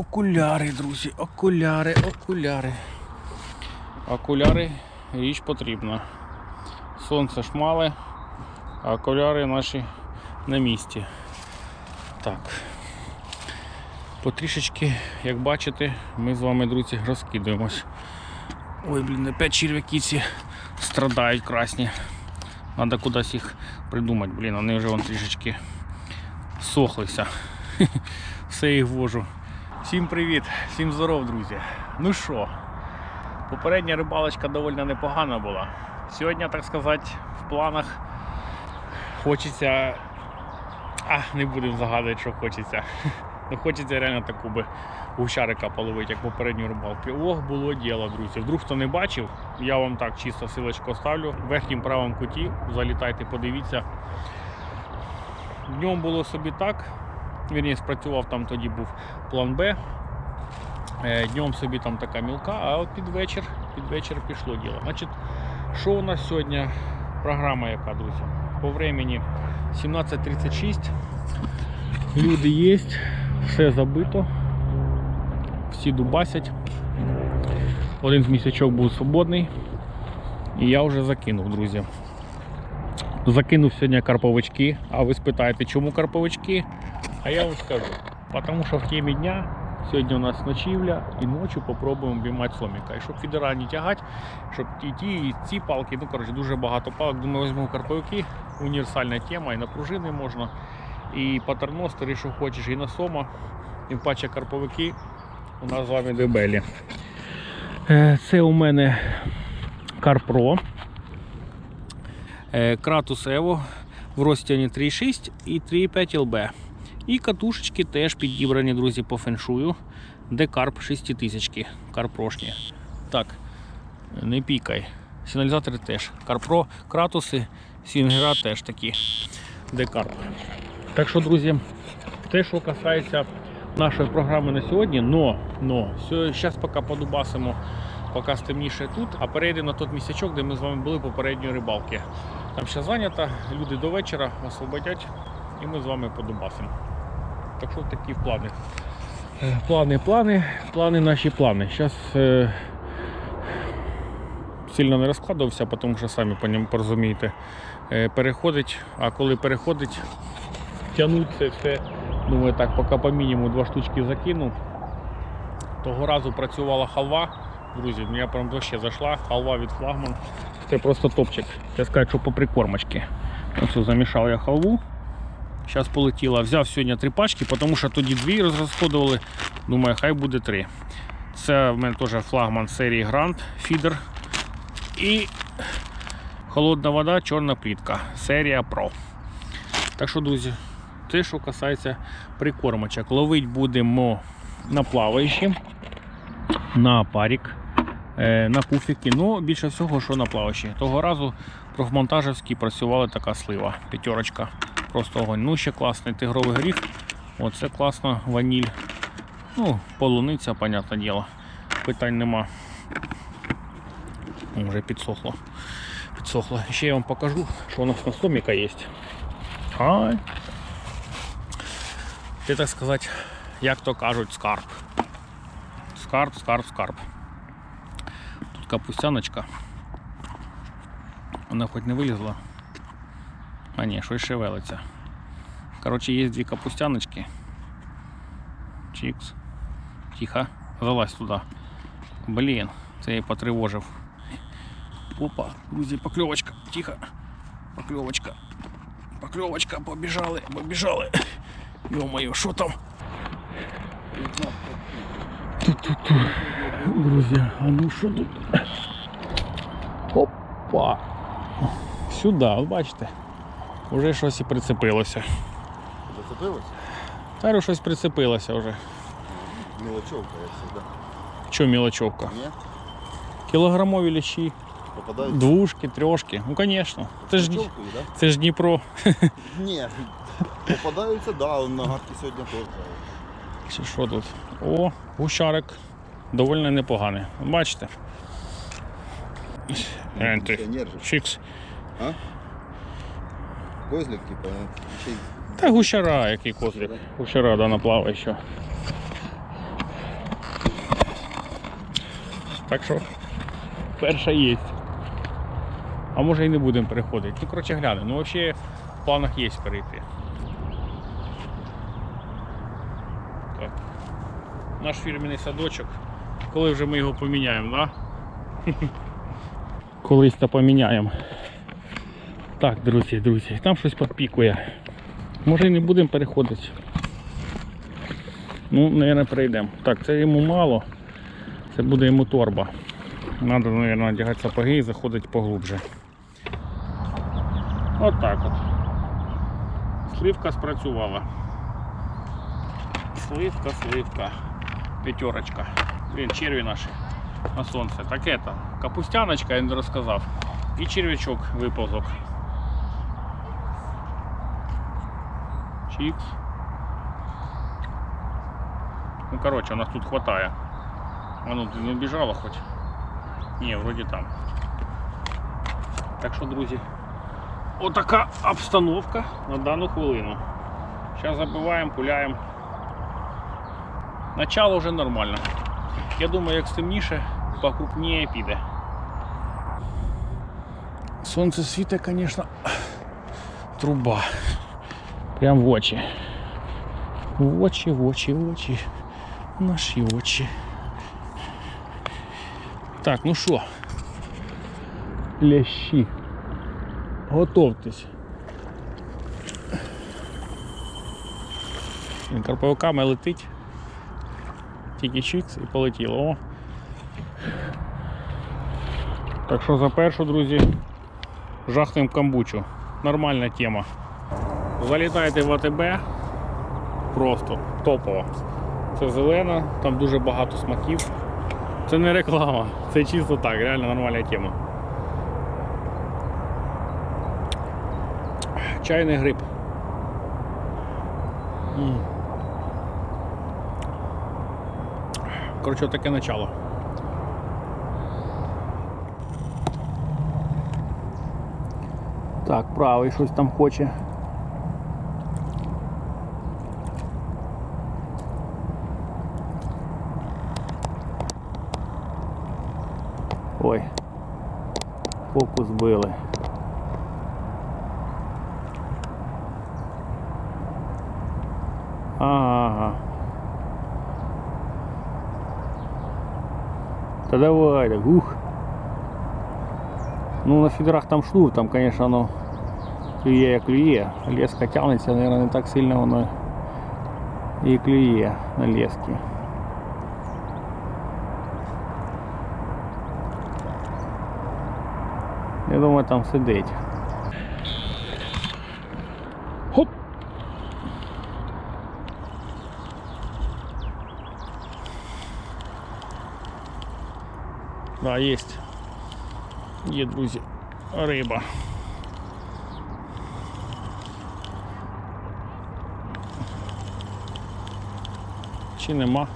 окуляри, друзі, окуляри, окуляри. Окуляри річ потрібна. Сонце шмале, а окуляри наші на місці. Так. Потрішечки, як бачите, ми з вами, друзі, розкидуємось. Ой, блін, опять черв'яки ці страдають красні. Треба кудись їх придумати, блін, вони вже вон трішечки сохлися. Все їх вожу. Всім привіт, всім здоров, друзі. Ну що, попередня рибалочка доволі непогана була. Сьогодні, так сказати, в планах хочеться. А, не будемо загадувати, що хочеться. Ну хочеться реально таку би гущарика половити, як попередню рибалки. Ох, було діло, друзі. Вдруг хто не бачив, я вам так чисто силочку ставлю. В верхнім правому куті, залітайте, подивіться. Днем було собі так. Вірні, спрацював там тоді був план Б. Е, Днем собі там така мілка, а от під вечір, під вечір пішло діло. Значить, що у нас сьогодні? Програма яка, друзі? По времени 17.36. Люди є, все забито, всі дубасять. Один з місячок був свободний. І я вже закинув, друзі. Закинув сьогодні карповички. А ви спитаєте, чому карповички? А я вам скажу. Тому що в темі дня сьогодні у нас ночівля і ночі попробуємо обіймати соміка. І щоб фідера не тягати, щоб і ті, і палки, ну коротше, дуже багато палок. Думаю, візьму карповики. Універсальна тема, і на пружини можна, і патерностери, що хочеш, і на сома. Тим паче карповики у нас з вами дебелі. Е, Це у мене Карпро. Е, Кратус Evo в розтяні 3,6 і 3,5 LB. І катушечки теж підібрані, друзі, по феншую. Декарп 6000 карпрошні. Так, не пікай. Сигналізатори теж. Карпро, кратуси, Сінгера теж такі. Декарп. Так що, друзі, те, що касається нашої програми на сьогодні, но, но, зараз поки подубасимо, поки стемніше тут, а перейдемо на той місячок, де ми з вами були попередньої рибалки. Там ще зайнято, люди до вечора освободять і ми з вами подубасимо. Так що такі плани. Плани, плани, плани, наші плани. Зараз е, сильно не розкладувався, тому що самі по ньому порозумієте. Е, переходить, а коли переходить, тягнуть це все. Думаю, так, поки по мінімуму два штучки закину. Того разу працювала халва. Друзі, мені прям вообще зайшла, халва від флагман. Це просто топчик. Я сказати, що по прикормочці. Оцю замішав я халву. Зараз полетіла. Взяв сьогодні три пачки, тому що тоді дві розходували. Думаю, хай буде три. Це в мене теж флагман серії Grand Feeder. І холодна вода, чорна плітка. Серія Pro. Так що, друзі, те, що касається прикормочок. Ловить будемо на плаваючі, на парік, е, на пуфіки. Ну, більше всього, що на плаваючі. Того разу профмонтажівські працювала така слива, п'ятерочка. Просто огонь. Ну, ще класний тигровий горіх. Оце класно, ваніль. Ну, полуниця, понятне діло. Питань нема. О, Вже підсохло. Підсохло. Ще я вам покажу, що у нас на стоміка є. Ай. Це, так сказати, як то кажуть, скарб. Скарб, скарб, скарб. Тут капустяночка. Вона хоч не вилізла. А ні, щось шевелиться. Коротше, є дві капустяночки. Чікс. Тихо. Залазь туди. Блін, це я потривожив. Опа, друзі, покльовочка. Тихо. Покльовочка. Покльовочка, побіжали, побіжали. Ё-моё, що там? Ту-ту-ту. Друзі, а ну що тут? Опа. Сюди, от бачите. Уже щось і прицепилося. Зацепилось? Та щось прицепилося вже. Мелочевка, як завжди. Що мілочовка? Ні? Кілограмові ліщі, Попадають двушки, трьошки. Ну, звісно. Це ж, да? це ж Дніпро. Ні. Попадаються, да, на гадки сьогодні теж. Чи що тут? О, гущарик. Доволі непоганий. Бачите? Гляньте. Же. Чикс. А? Козлик, ще й Та гущара, який козлик. Гущара, да, наплаває ще. Так що перша є. А може і не будемо переходити. Ну, коротше, глянемо. Ну, взагалі в планах є перейти. Так. Наш фірменний садочок. Коли вже ми його поміняємо, да? Колись то поміняємо. Так, друзі, друзі, там щось підпікує. Може і не будемо переходити. Ну, мабуть, перейдемо. Так, це йому мало. Це буде йому торба. Надо, мабуть, надягати сапоги і заходити поглубже. От так от. Сливка спрацювала. Сливка, сливка. П'ятерочка. Блін, черві наші на сонце. Так это, капустяночка, я не розказав. І червячок виповзок. Чикс. Ну, короче, у нас тут хватає. А ну, ти не біжала хоч? Ні, вроді там. Так що, друзі, отака обстановка на дану хвилину. Зараз забиваємо, пуляємо. Начало вже нормально. Я думаю, як стемніше, покрупніє піде. Сонце світить, звісно, труба. Прям в очі. В очі, в очі, в очі. Наші очі. Так, ну що? Лящі. Готовтесь. Він Карповиками летить. Тільки чикс і полетіло. О. Так що за першу, друзі, жахнем камбучу. Нормальна тема. Залітайте в АТБ. Просто топово. Це зелена, там дуже багато смаків. Це не реклама, це чисто так, реально нормальна тема. Чайний гриб. Коротше, таке начало. Так, правий щось там хоче. фокус били. Ага. Та давай, так, ух. Ну, на фідерах там шнур, там, конечно, оно клює, як клює. Леска тягнеться, наверное, не так сильно воно і клює на лески. Я думаю, там сидить. Хоп! Да, есть. Є, друзі, риба. Чи нема?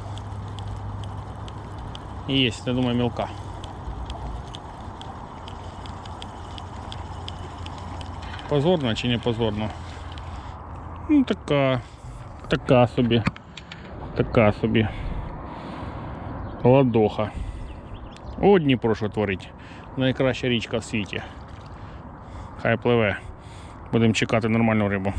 Є, я думаю, мілка. Позорно чи не позорно? Ну, така, така собі. Така собі. Ладоха. О, Дніпро що творить. Найкраща річка в світі. Хай пливе. Будемо чекати нормальну рибу.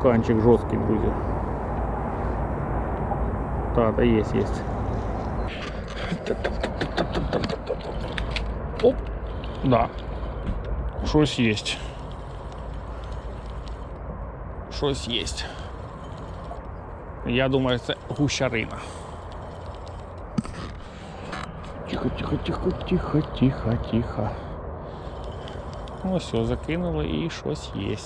Попусканчик жесткий, друзі. Так, да есть, есть. Оп. Да. Щось есть. Щось есть. Я думаю, це гущарина. Тихо, тихо, тихо, тихо, тихо, тихо. Ну все, закинули і щось є.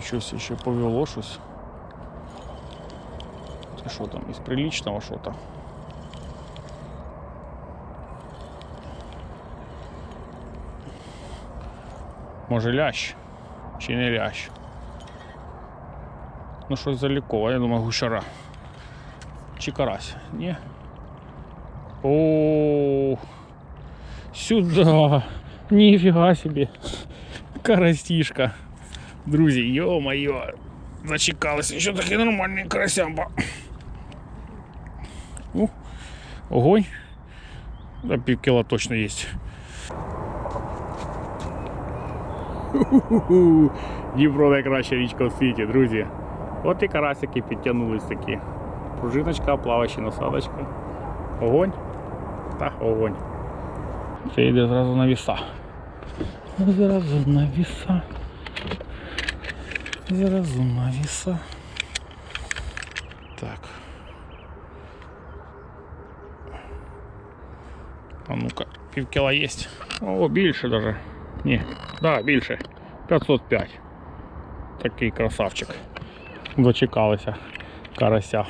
Щось ще повело щось. Це що там, із приличного що там? Може лящ? Чи не лящ? Ну щось заліково, я думаю, гущара. Чи карась? Ні? О, сюда. Нифига себе. Карасишка. Друзі, йо-моє. Зачекалися, що таке нормальний карасямба. У, огонь. Да, пів кіла точно є. Дніпро найкраща річка в світі, друзі. От і карасики підтягнулись такі. Пружиночка, плаваюча насадочка. Огонь. Та огонь. Це йде зразу на віса. Зразу на віса. Зразу на віса. Так. А ну-ка, пів кіла є. О, більше даже. Ні, да, більше. 505. Такий красавчик. Дочекалися карася.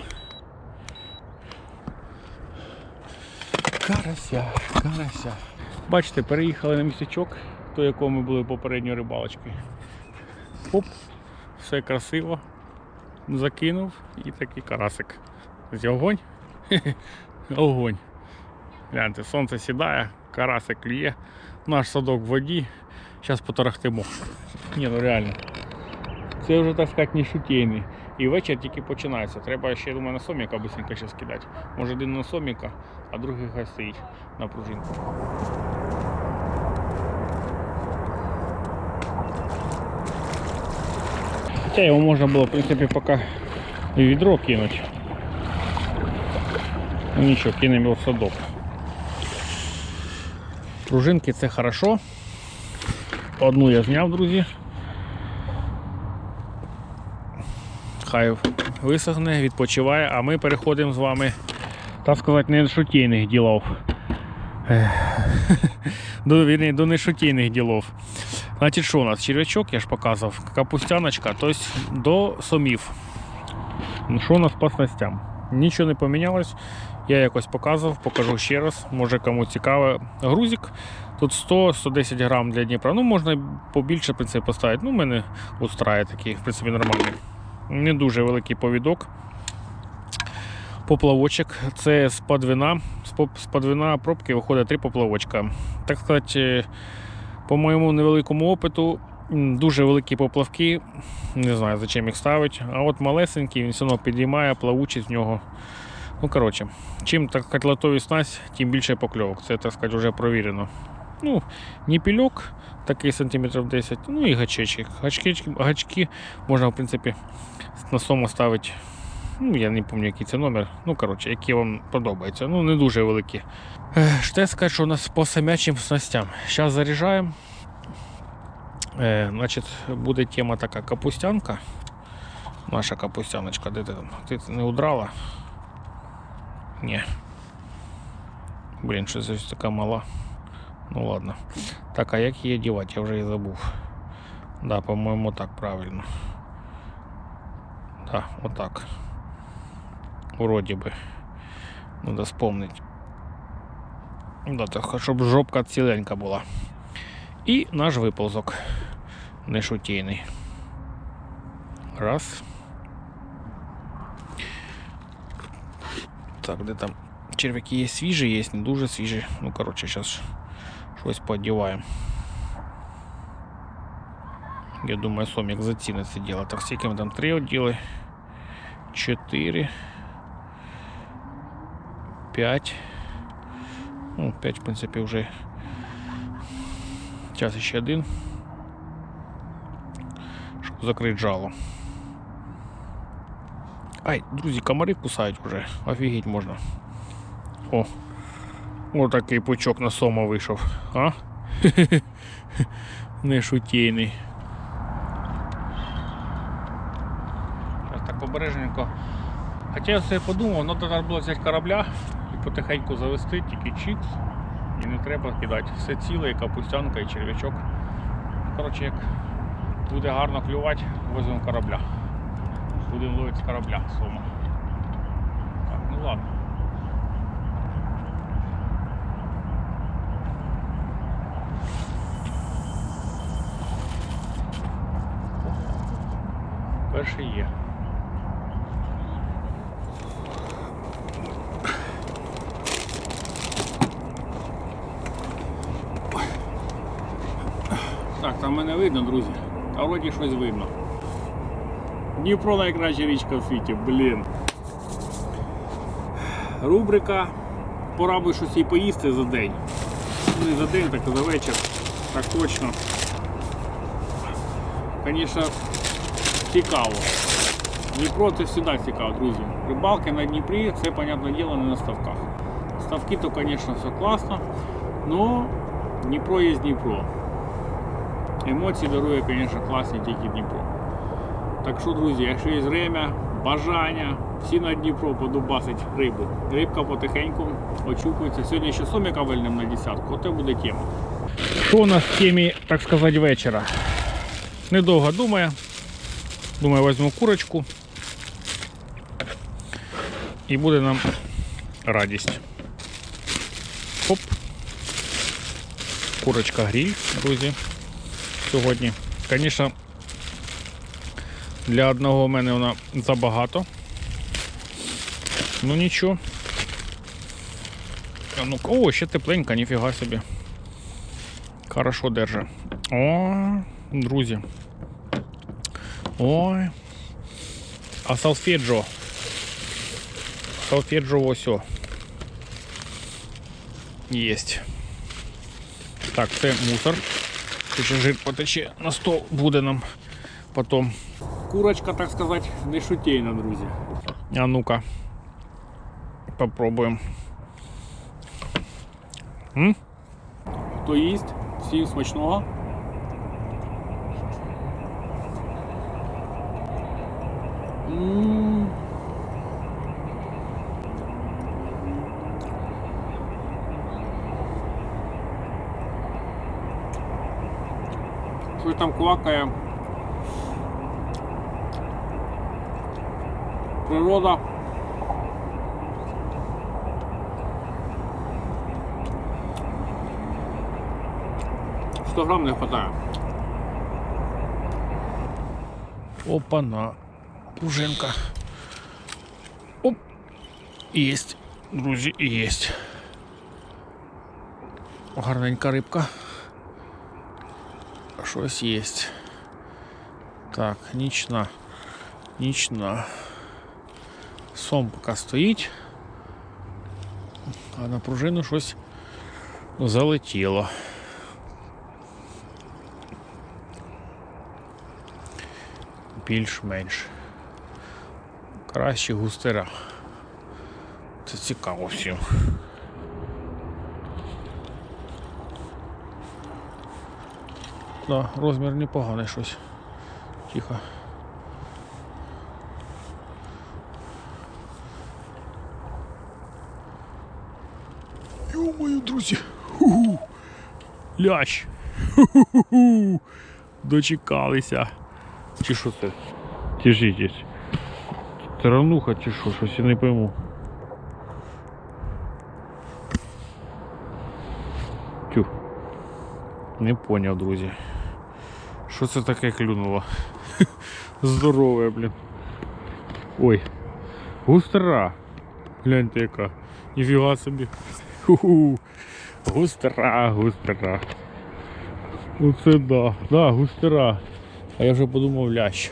Карася, карася. Бачите, переїхали на місячок, до якого ми були попередньої рибалочки. Оп, все красиво. Закинув і такий карасик. З огонь. Огонь. Гляньте, сонце сідає, карасик клює, наш садок в воді. Зараз поторохтимо. Ні, ну реально. Це вже, так сказати, не шутейний. І вечір тільки починається. Треба ще, я думаю, на соміка быстренько ще скидати. Може один на соміка, а другий стоїть на пружинку. Хоча його можна було, в принципі, поки в відро кинути. Ну нічого, кинемо його в садок. Пружинки це хорошо. Одну я зняв, друзі. Хай висохне, відпочиває, а ми переходимо з вами, так сказати, не до шутійних ділов. До, вірні, до нешутійних ділов. Значить, що у нас? Червячок, я ж показував, капустяночка, тобто до сомів. Ну, Що у нас по снастям? Нічого не помінялось. Я якось показував, покажу ще раз. Може кому цікаво. Грузик. Тут 100-110 грам для Дніпра. Ну, можна побільше в принципі, поставити. Ну, мене устрає такий, в принципі, нормальний. Не дуже великий повідок. Поплавочок. Це з подвина. З подвина пробки виходить три поплавочка. Так сказати, по моєму невеликому опиту, дуже великі поплавки. Не знаю, зачем їх ставити. А от малесенький, він все одно підіймає, плавучість в нього. Ну, коротше, чим так сказати, снасть, тим більше покльовок. Це, так сказати, вже провірено. Ну, ніпільок, такий сантиметрів 10, ну і гачечки. Гачки, гачки можна, в принципі, на сому ставити. Ну, я не пам'ятаю, який це номер. Ну, коротше, які вам подобаються. Ну, не дуже великі. Що скажу, що у нас по самячим снастям. Зараз заряджаємо. Е, значить, буде тема така капустянка. Наша капустяночка, де ти там? Ти не удрала? Ні. Блін, щось ось така мала. Ну ладно. Так, а як її дівати? Я вже і забув. Да, по-моєму, так правильно. Да, отак. Вроді би. Надо вспомнить. Да, так, щоб жопка ціленька була. І наш виползок. Нешутійний. Раз. Так, де там черв'яки є свіжі, є не дуже свіжі. Ну, коротше, зараз щось подіваємо. Я думаю, сомік зацінить це діло. Так, скільки ми там три відділи? Чотири. П'ять. Ну, п'ять, в принципі, вже. Зараз ще один. Щоб закрити жало. Ай, друзі, комари кусають вже. Офігеть можна. О, отакий пучок на сома вийшов. А? Не шутейний. Ось так обережненько. Хоча я все подумав, ну треба було взяти корабля потихеньку завести, тільки чікс. І не треба кидати. Все ціле, і капустянка, і черв'ячок. Коротше, як, Буде гарно клювати, возьмемо корабля. Будемо ловити з корабля сома. Так, ну ладно. Перший є. Так, там мене видно, друзі. Та вроді щось видно. Дніпро найкраща річка в світі, блін. Рубрика Пора би щось і поїсти за день. Ну, Не за день, так і за вечір. Так точно. Звісно, цікаво. Дніпро це завжди цікаво, друзі. Рибалки на Дніпрі це, понятне діло, не на ставках. Ставки то, звісно, все класно, але Дніпро є Дніпро. Емоції дарує, звісно, класні тільки Дніпро. Так що, друзі, якщо є время, бажання, всі на Дніпро подубасить рибу. Рибка потихеньку очікується. Сьогодні ще соміка вильнем на десятку, оце буде тема. Що у нас в темі, так сказати, вечора? Недовго думає. Думаю, візьму курочку. І буде нам радість. Хоп. Курочка гриль, друзі. Сьогодні. Звісно, для одного у мене вона забагато. Ну нічого. Ну о, ще тепленька, ніфіга собі. Хорошо держи. О, друзі. Ой. А салфеджо. Салфеджо ось о. Єсть. Так, це мусор. Тут ще жир потече на стол буде нам потом. Курочка, так сказати, не шутейна, друзі. А ну-ка. Попробуємо. М? Хто їсть, всім смачного. М. там квакає. Природа. Сто грам не хватає. Опа-на. Пружинка. Оп. Есть, друзі, есть. Гарненька рибка. Щось є. Так, нічна. Нічна. Сом поки стоїть. А на пружину щось залетіло. Більш-менш. Краще густера. Це цікаво всім. Да, розмір непоганий щось. Тихо. Йо-моє, друзі! Ху-ху! Лящ! Ху-ху-ху! Дочекалися. Чи що це? Тяжітесь. Тарануха чи що, щось я не пойму. Тю. Не поняв, друзі. Що це таке клюнуло? Здорове, блін. Ой. Густера. Гляньте яка. Ніфіга собі. Ху-ху. Густера, густера. Оце да. Да, густера. А я вже подумав лящ.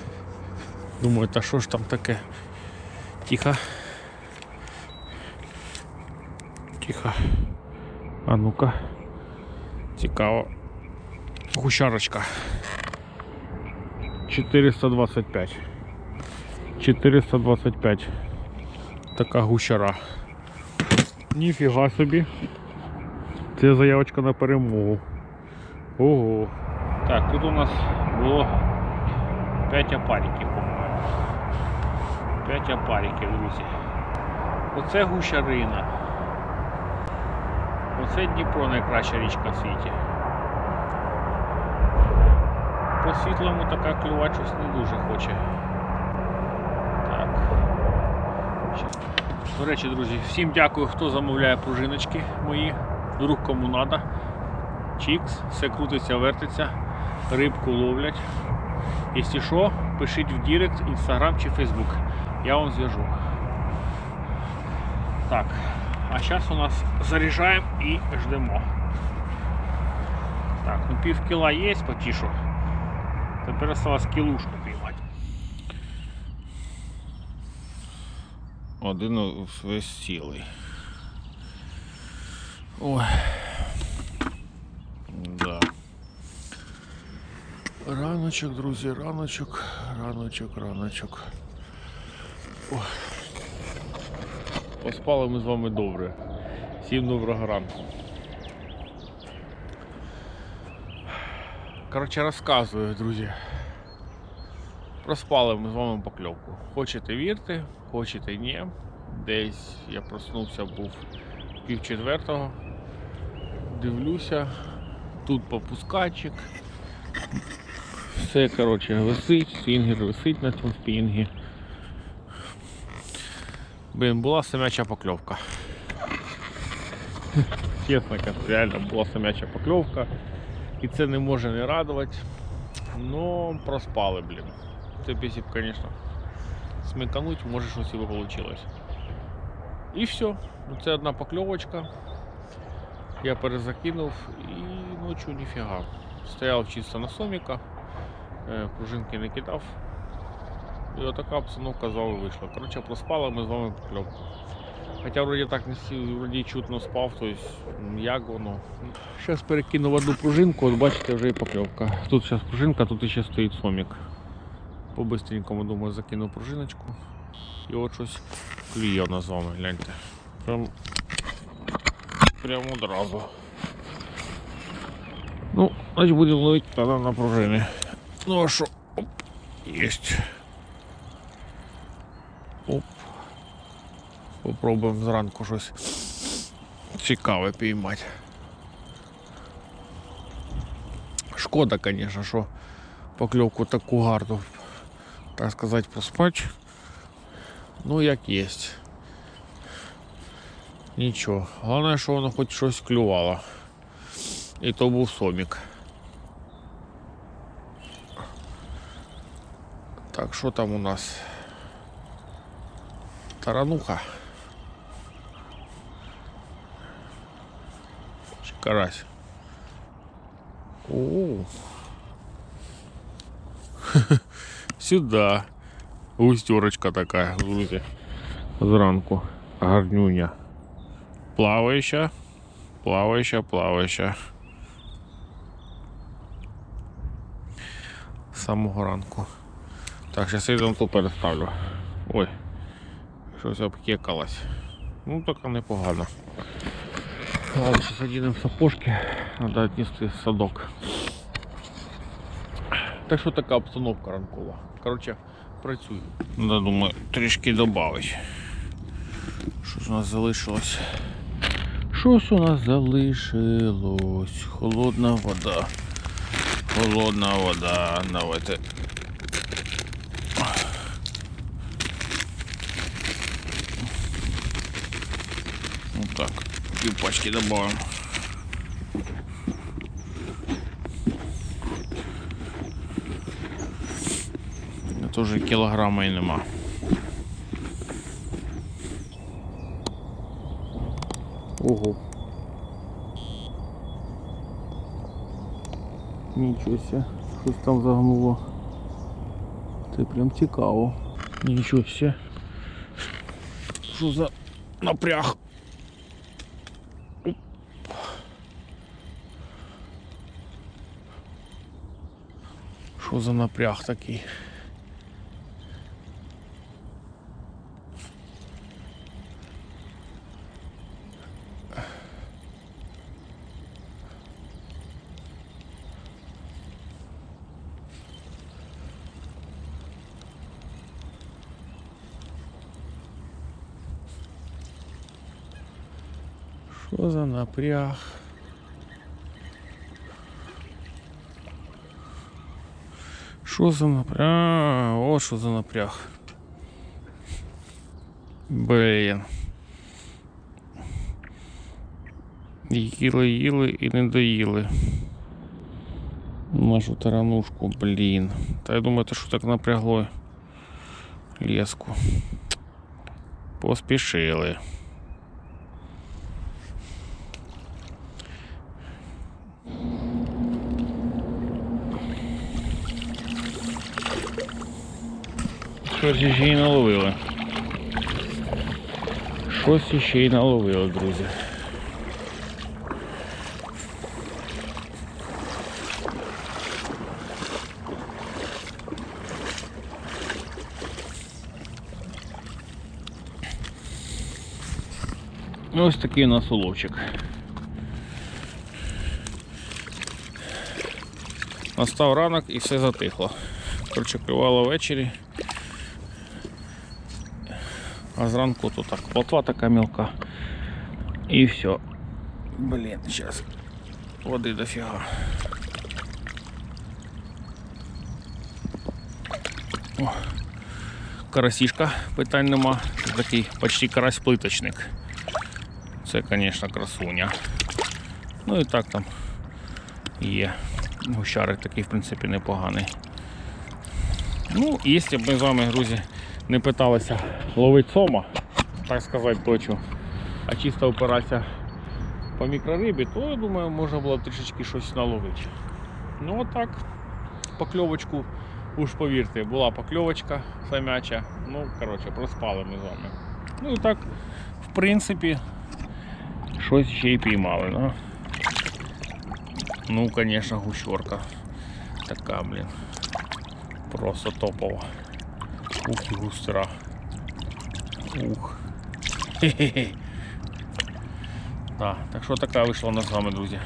Думаю, та що ж там таке? Тихо. Тихо. А ну-ка. Цікаво. Гущарочка. 425. 425. Така гущара. Ніфіга собі. Це заявочка на перемогу. Ого. Так, тут у нас було 5 опариків, по-моєму. 5 опариків, друзі. Оце гущарина. Оце Дніпро найкраща річка в світі. По світлому така клювати щось не дуже хоче. Так. До речі, друзі, всім дякую, хто замовляє пружиночки мої. Друг кому надо. Чікс, все крутиться, вертиться, рибку ловлять. Якщо що, пишіть в Директ, Інстаграм чи Фейсбук. Я вам зв'яжу. Так, а зараз у нас заряджаємо і ждемо. Так, ну пів кіла є потішу. Тепер осталось кілушку піймати. Один весь цілий. Ой. Да. Раночок, друзі, раночок, раночок, раночок. Ой. Поспали ми з вами добре. Всім доброго ранку. Коротше, розказую, друзі. Проспали ми з вами покльовку. Хочете вірте, хочете ні. Десь я проснувся, був пів четвертого. Дивлюся, тут попускачик. Все, коротше, висить, спінгер висить на цьому спінгі. Блін, була самяча покльовка. Чесно кажу, реально була самяча покльовка. І це не може не радувати. Ну, проспали, блін. Це б, звісно, смикануть, може щось і вийшло. І все. Це одна покльовочка. Я перезакинув і ночі ніфіга. Стояв чисто на соміка, е, пружинки не кидав. І отака обстановка з вами вийшла. Коротше, проспали ми з вами покльовку. Хоча вроді так не сів, вроді чутно спав, тобто як воно. Зараз перекинув одну пружинку, от бачите, вже і покльовка. Тут зараз пружинка, тут ще стоїть сомік. По бистренькому, думаю, закину пружиночку. І от щось клює у нас з вами, гляньте. Прям, прям одразу. Ну, значить будемо ловити тоді на пружини. Ну а що? Оп, єсть. Попробуємо зранку щось цікаве піймати. Шкода, звісно, що покльовку таку гарну, так сказати, поспати. Ну, як є. Нічого. Головне, що воно хоч щось клювало. І то був сомік. Так, що там у нас? Тарануха. Карась. О. Сюда. Густерочка такая, друзі. Зранку. Гарнюня. Плавающа. Плавающа, плавающа. З самого ранку. Так, зараз я тут переставлю. Ой. Щось обкекалось. Ну, така непогано. Ладно, сейчас оденем сапожки. Надо отнести в садок. Так що така обстановка ранкова. Коротше, працюю. Надо, думаю, трішки додати. Щось у нас залишилось. Щось у нас залишилось. Холодна вода. Холодна вода. Давайте. пачки добавим. Это уже килограмма и нема. Ого. Нічого себе, щось там загнуло. Це прям цікаво. Нічого себе. Що за напряг? Що за напряг такий? Що за напряг? Що за напряг? А, о, що за напряг. Блін. Їли, їли і не доїли. Нашу таранушку, блін. Та я думаю, те, що так напрягло леску. Поспішили. Щось ще й наловили. Щось ще й наловили, друзі. Ось такий у нас уловчик. Настав ранок і все затихло. Коротше, клювало ввечері. Зранку тут так плотва така мілка. І все. Блін, зараз води дофіга. О, карасішка, питань нема. Такий почти карась плиточник. Це, звісно, красуня. Ну і так там є. Гущарик такий, в принципі, непоганий. Ну, якщо б ми з вами, друзі, не питалися ловити сома, так сказати точу, а чисто опиратися по мікрорибі, то я думаю, можна було б трішечки щось наловити. Ну отак, покльовочку, уж повірте, була покльовочка самяча. Ну, коротше, проспали ми з вами. Ну і так, в принципі, щось ще й піймали. Ну, ну звісно, гущорка. Така, блін. Просто топова. Ух і густра. Ух. Хе-хе-хе. Да, так що така вийшла у нас з вами, друзі.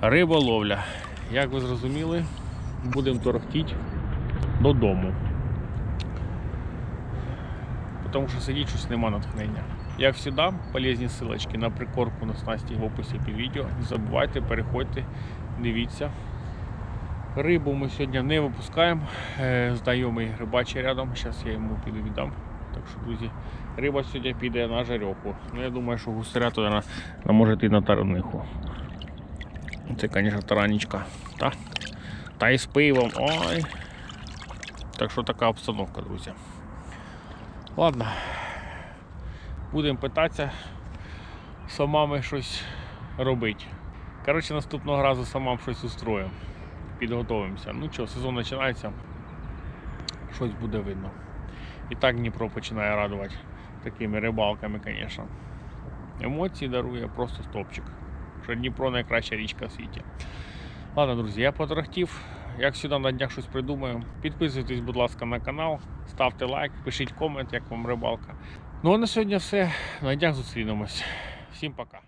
Риболовля. Як ви зрозуміли, будемо торохтіти додому. Тому що сидіть щось нема натхнення. Як завжди, полезні ссылочки на прикормку на снасті в описі під відео. Не забувайте, переходьте, дивіться. Рибу ми сьогодні не випускаємо. Е, Знайомий рибачий рядом. Зараз я йому піду віддам. Так що, друзі, риба сьогодні піде на жарьоху. Ну, я думаю, що гусаря то вона може йти на тараниху. Це, звісно, таранічка. Та? Та й з пивом. Ой. Так що така обстановка, друзі. Ладно. Будемо питатися самами щось робити. Коротше, наступного разу самам щось устроїмо. Підготовимося. Ну що, сезон починається. Щось буде видно. І так Дніпро починає радувати такими рибалками, звісно. Емоції дарує просто стопчик. Що Дніпро найкраща річка в світі. Ладно, друзі, я потрахтів. Як завжди на днях щось придумаю. Підписуйтесь, будь ласка, на канал, ставте лайк, пишіть комент, як вам рибалка. Ну а на сьогодні все. На днях зустрінемось. Всім пока.